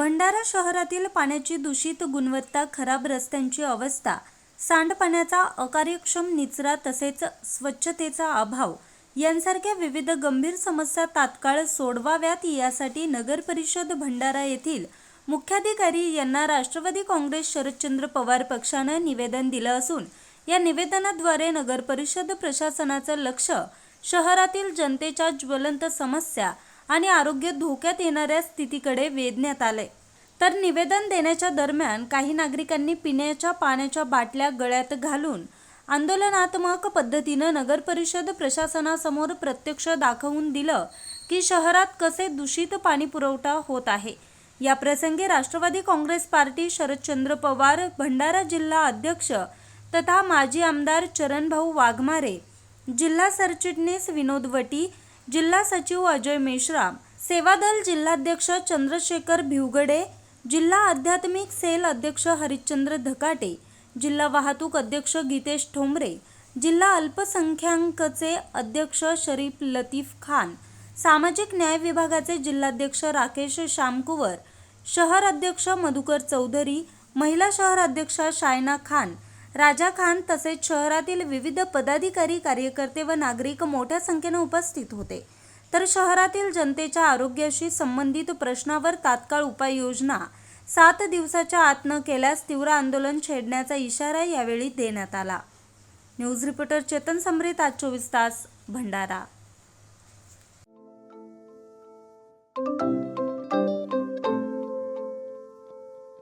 भंडारा शहरातील पाण्याची दूषित गुणवत्ता खराब रस्त्यांची अवस्था सांडपाण्याचा अकार्यक्षम निचरा तसेच स्वच्छतेचा अभाव यांसारख्या विविध गंभीर समस्या तात्काळ सोडवाव्यात यासाठी नगर परिषद भंडारा येथील मुख्याधिकारी यांना राष्ट्रवादी काँग्रेस शरदचंद्र पवार पक्षानं निवेदन दिलं असून या निवेदनाद्वारे नगर परिषद प्रशासनाचं लक्ष शहरातील जनतेच्या ज्वलंत समस्या आणि आरोग्य धोक्यात येणाऱ्या स्थितीकडे वेधण्यात आले तर निवेदन देण्याच्या दरम्यान काही नागरिकांनी पिण्याच्या पाण्याच्या बाटल्या गळ्यात घालून आंदोलनात्मक पद्धतीनं नगर परिषद प्रशासनासमोर प्रत्यक्ष दाखवून दिलं की शहरात कसे दूषित पाणी पुरवठा होत आहे. या प्रसंगी राष्ट्रवादी काँग्रेस पार्टी शरदचंद्र पवार भंडारा जिल्हा अध्यक्ष तथा माजी आमदार चरणभाऊ वाघमारे जिल्हा सरचिटणीस विनोद वटी जिल्हा सचिव अजय मेश्राम सेवादल जिल्हाध्यक्ष चंद्रशेखर भिवगडे जिल्हा आध्यात्मिक सेल अध्यक्ष हरिश्चंद्र धकाटे जिल्हा वाहतूक अध्यक्ष गीतेश ठोंबरे जिल्हा अल्पसंख्याकचे अध्यक्ष शरीफ लतीफ खान सामाजिक न्याय विभागाचे जिल्हाध्यक्ष राकेश श्यामकुवर शहर अध्यक्ष मधुकर चौधरी महिला शहर अध्यक्षा शायना खान राजा खान तसेच शहरातील विविध पदाधिकारी कार्यकर्ते व नागरिक मोठ्या संख्येने उपस्थित होते. तर शहरातील जनतेच्या आरोग्याशी संबंधित प्रश्नावर तात्काळ उपाययोजना सात दिवसाच्या आत न केल्यास तीव्र आंदोलन छेडण्याचा इशारा यावेळी देण्यात आला. न्यूज रिपोर्टर चेतन समरीत आज चोवीस तास भंडारा.